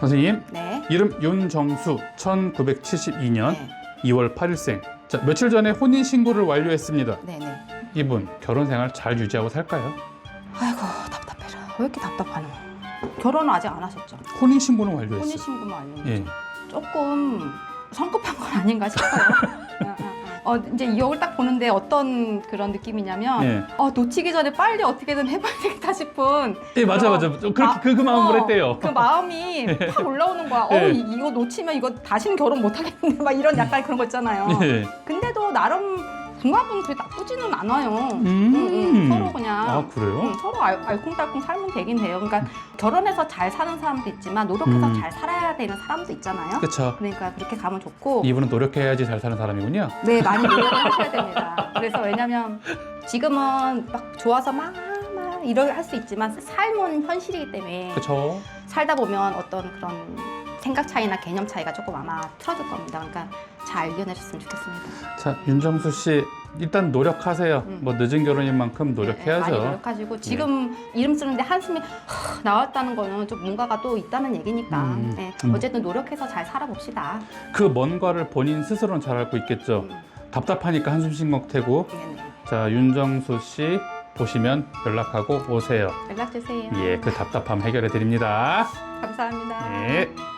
선생님 네. 이름 윤정수 1972년 네. 2월 8일생 자 며칠 전에 혼인 신고를 완료했습니다 네, 네. 이분 결혼 생활 잘 유지하고 살까요? 아이고 답답해라. 왜 이렇게 답답하노? 결혼은 아직 안 하셨죠? 혼인 신고는 완료했어요 혼인 신고만 완료. 예. 조금 성급한 건 아닌가 싶어요. 어, 이제 이걸 딱 보는데 어떤 그런 느낌이냐면 예. 어, 놓치기 전에 빨리 어떻게든 해봐야 되겠다 싶은 예 맞아 어, 맞아 그렇게 마- 그, 그 마음으로 어, 했대요 그 마음이 팍 올라오는 거야. 어, 예. 이- 이거 놓치면 이거 다시는 결혼 못 하겠는데 막 이런 약간 그런 거 있잖아요. 예. 근데도 나름 궁합은 그렇게 나쁘지는 않아요. 음. 응, 응. 아 그래요? 응, 서로 알, 알콩달콩 살면 되긴 돼요. 그러니까 결혼해서 잘 사는 사람도 있지만 노력해서 음. 잘 살아야 되는 사람도 있잖아요. 그쵸 그러니까 그렇게 가면 좋고 이분은 노력해야지 잘 사는 사람이군요 네 많이 노력을 하셔야 됩니다. 그래서 왜냐면 지금은 막 좋아서 막, 막 이럴 할 수 있지만 삶은 현실이기 때문에 그쵸 살다 보면 어떤 그런 생각 차이나 개념 차이가 조금 아마 틀어질 겁니다. 그러니까 잘 이겨내셨으면 좋겠습니다. 자 윤정수 씨 일단 노력하세요 음. 뭐 늦은 결혼인 만큼 네, 많이 노력해야죠 노력하시고 지금 이름 쓰는데 한숨이 하, 나왔다는 거는 좀 뭔가가 또 있다는 얘기니까 음. 네, 음. 어쨌든 노력해서 잘 살아봅시다. 그 뭔가를 본인 스스로는 잘 알고 있겠죠 음, 답답하니까 한숨 쉰것 테고 네네. 자 윤정수 씨 보시면 연락하고 오세요 연락 주세요. 예 그 답답함 해결해 드립니다 감사합니다. 예.